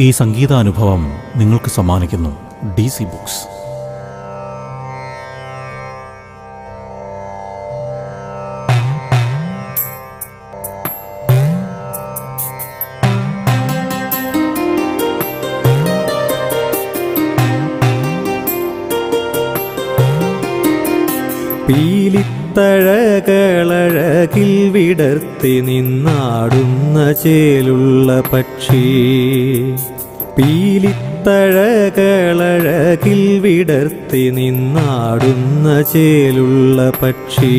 ഈ സംഗീതാനുഭവം നിങ്ങൾക്ക് സമ്മാനിക്കുന്നു ഡി സി ബുക്സ്. പീലിത്തഴകളഴകിൽ വിടർത്തി നിന്നാടുന്ന ചേലുള്ള പക്ഷി. പീലിത്തഴകളഴകിൽ വിടർത്തി നിന്നാടുന്ന ചേലുള്ള പക്ഷി.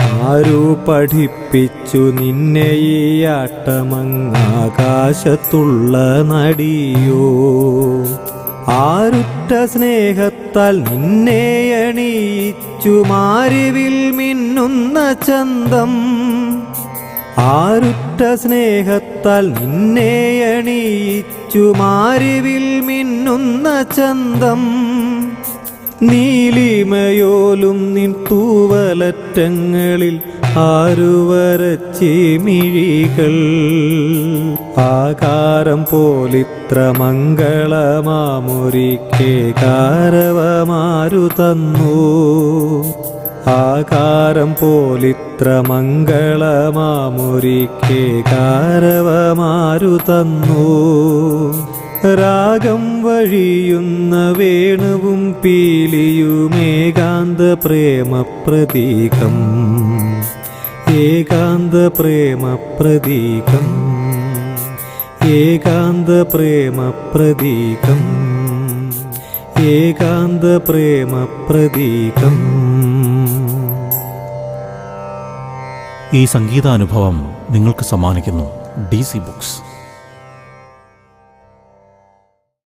ആരോ പഠിപ്പിച്ചു നിന്നെ ഈ ആട്ടമങ്ങാകാശത്തുള്ള നടിയോ? ആരുറ്റ സ്നേഹത്താൽ നിന്നെ അണിയിച്ചു മാരിവിൽ മിന്നുന്ന ചന്തം. ആരുറ്റ സ്നേഹത്താൽ നിന്നെ അണിയിച്ചു മാരിവിൽ മിന്നുന്ന ചന്തം. നീലിമയോലും നിൻ തൂവലറ്റങ്ങളിൽ ആരുവരച്ചി മിഴികൾ. ആകാരം പോലിത്ര മംഗളമാമൊരിക്കേ കാരവമാരു തന്നു. ആകാരം പോലിത്ര മംഗളമാമൊരിക്കേ കാരവമാരു തന്നു. രാഗം വഴിയുന്ന വേണുവും പീലിയുമേകാന്ത പ്രേമ പ്രതീകം ഏകാന്ത പ്രേമ പ്രതീകം ഏകാന്ത പ്രേമ പ്രതീകം ഏകാന്ത പ്രേമ പ്രതീകം ഈ സംഗീതാനുഭവം നിങ്ങൾക്ക് സമ്മാനിക്കുന്നു ഡി സി ബുക്സ്.